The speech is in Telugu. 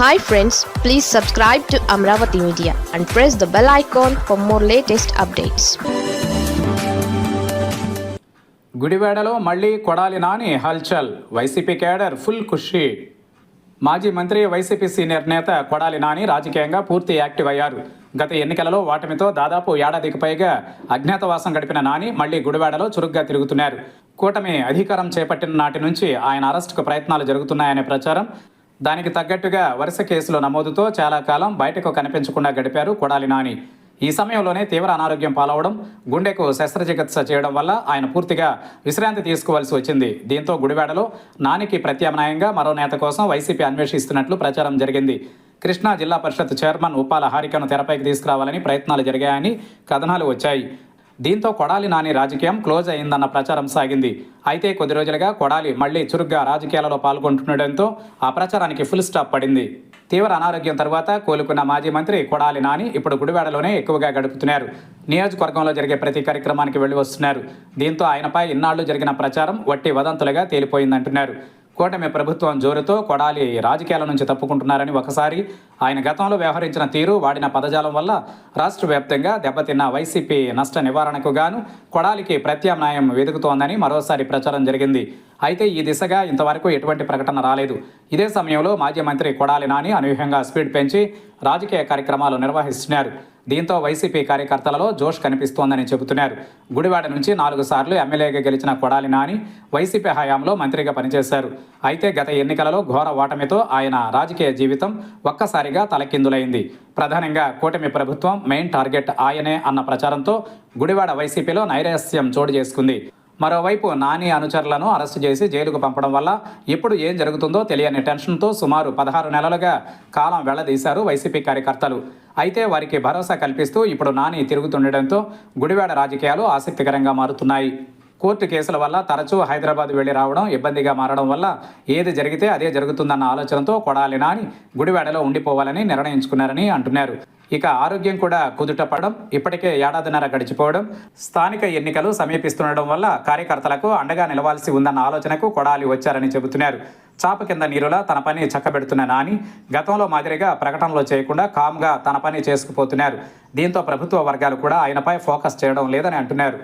Hi friends please subscribe to Amaravati media and press the bell icon for more latest updates గుడివాడలో మళ్ళీ కొడాలి నాని హల్చల్. వైసీపీ కేడర్ ఫుల్ ఖుషి. మాజీ మంత్రి వైసీపీ సీనియర్ నేత కొడాలి నాని రాజకీయంగా పూర్తి యాక్టివ్ అయ్యారు. గత ఎన్నికలలో వాటమితో దాదాపు ఏడాదికి పైగా అజ్ఞాతవాసం గడిపిన నాని మళ్ళీ గుడివాడలో చురుగ్గా తిరుగుతున్నారు. కూటమి అధికారం చేపట్టిన నాటి నుంచి ఆయన అరెస్టుకు ప్రయత్నాలు జరుగుతున్నాయనే ప్రచారం దానికి తగ్గట్టుగా వరుస కేసుల నమోదుతో చాలా కాలం బయటకు కనిపించకుండా గడిపారు కొడాలి నాని. ఈ సమయంలోనే తీవ్ర అనారోగ్యం పాలవడం గుండెకు శస్త్రచికిత్స చేయడం వల్ల ఆయన పూర్తిగా విశ్రాంతి తీసుకోవాల్సి వచ్చింది. దీంతో గుడివాడలో నానికి ప్రత్యామ్నాయంగా మరో నేత కోసం వైసీపీ అన్వేషిస్తున్నట్లు ప్రచారం జరిగింది. కృష్ణా జిల్లా పరిషత్ చైర్మన్ ఉపాల హారికను తెరపైకి తీసుకురావాలని ప్రయత్నాలు జరిగాయని కథనాలు వచ్చాయి. దీంతో కొడాలి నాని రాజకీయం క్లోజ్ అయిందన్న ప్రచారం సాగింది. అయితే కొద్ది రోజులుగా కొడాలి మళ్ళీ చురుగ్గా రాజకీయాలలో పాల్గొంటుండటంతో ఆ ప్రచారానికి ఫుల్ స్టాప్ పడింది. తీవ్ర అనారోగ్యం తర్వాత కోలుకున్న మాజీ మంత్రి కొడాలి నాని ఇప్పుడు గుడివాడలోనే ఎక్కువగా గడుపుతున్నారు. నియోజకవర్గంలో జరిగే ప్రతి కార్యక్రమానికి వెళ్ళి వస్తున్నారు. దీంతో ఆయనపై ఇన్నాళ్ళు జరిగిన ప్రచారం వట్టి వదంతులుగా తేలిపోయిందంటున్నారు. కూటమి ప్రభుత్వం జోరుతో కొడాలి రాజకీయాల నుంచి తప్పుకుంటున్నారని ఒకసారి ఆయన గతంలో వ్యవహరించిన తీరు వాడిన పదజాలం వల్ల రాష్ట్ర వ్యాప్తంగా దెబ్బతిన్న వైసీపీ నష్ట నివారణకు గాను కొడాలికి ప్రత్యామ్నాయం వెతుకుతోందని మరోసారి ప్రచారం జరిగింది. అయితే ఈ దిశగా ఇంతవరకు ఎటువంటి ప్రకటన రాలేదు. ఇదే సమయంలో మాజీ మంత్రి కొడాలి నాని అనూహ్యంగా స్పీడ్ పెంచి రాజకీయ కార్యక్రమాలు నిర్వహిస్తున్నారు. దీంతో వైసీపీ కార్యకర్తలలో జోష్ కనిపిస్తోందని చెబుతున్నారు. గుడివాడ నుంచి నాలుగు సార్లు ఎమ్మెల్యేగా గెలిచిన కొడాలి నాని వైసీపీ హయాంలో మంత్రిగా పనిచేశారు. అయితే గత ఎన్నికలలో ఘోర ఓటమితో ఆయన రాజకీయ జీవితం ఒక్కసారిగా తలకిందులైంది. ప్రధానంగా కూటమి ప్రభుత్వం మెయిన్ టార్గెట్ ఆయనే అన్న ప్రచారంతో గుడివాడ వైసీపీలో నైరాస్యం చోటు చేసుకుంది. మరోవైపు నాని అనుచరులను అరెస్టు చేసి జైలుకు పంపడం వల్ల ఇప్పుడు ఏం జరుగుతుందో తెలియని టెన్షన్తో సుమారు పదహారు నెలలుగా కాలం వెళ్ళదీశారు వైసీపీ కార్యకర్తలు. అయితే వారికి భరోసా కల్పిస్తూ ఇప్పుడు నాని తిరుగుతుండటంతో గుడివాడ రాజకీయాలు ఆసక్తికరంగా మారుతున్నాయి. కోర్టు కేసుల వల్ల తరచూ హైదరాబాద్ వెళ్ళి రావడం ఇబ్బందిగా మారడం వల్ల ఏది జరిగితే అదే జరుగుతుందన్న ఆలోచనతో కొడాలి నాని గుడివాడలో ఉండిపోవాలని నిర్ణయించుకున్నారని అంటున్నారు. ఇక ఆరోగ్యం కూడా కుదుటపడడం ఇప్పటికే ఏడాదిన్నర గడిచిపోవడం స్థానిక ఎన్నికలు సమీపిస్తుండడం వల్ల కార్యకర్తలకు అండగా నిలవాల్సి ఉందన్న ఆలోచనకు కొడాలి వచ్చారని చెబుతున్నారు. చాప కింద నీరులా తన పని చక్కబెడుతున్న నాని గతంలో మాదిరిగా ప్రకటనలు చేయకుండా కామ్గా తన పని చేసుకుపోతున్నారు. దీంతో ప్రభుత్వ వర్గాలు కూడా ఆయనపై ఫోకస్ చేయడం లేదని అంటున్నారు.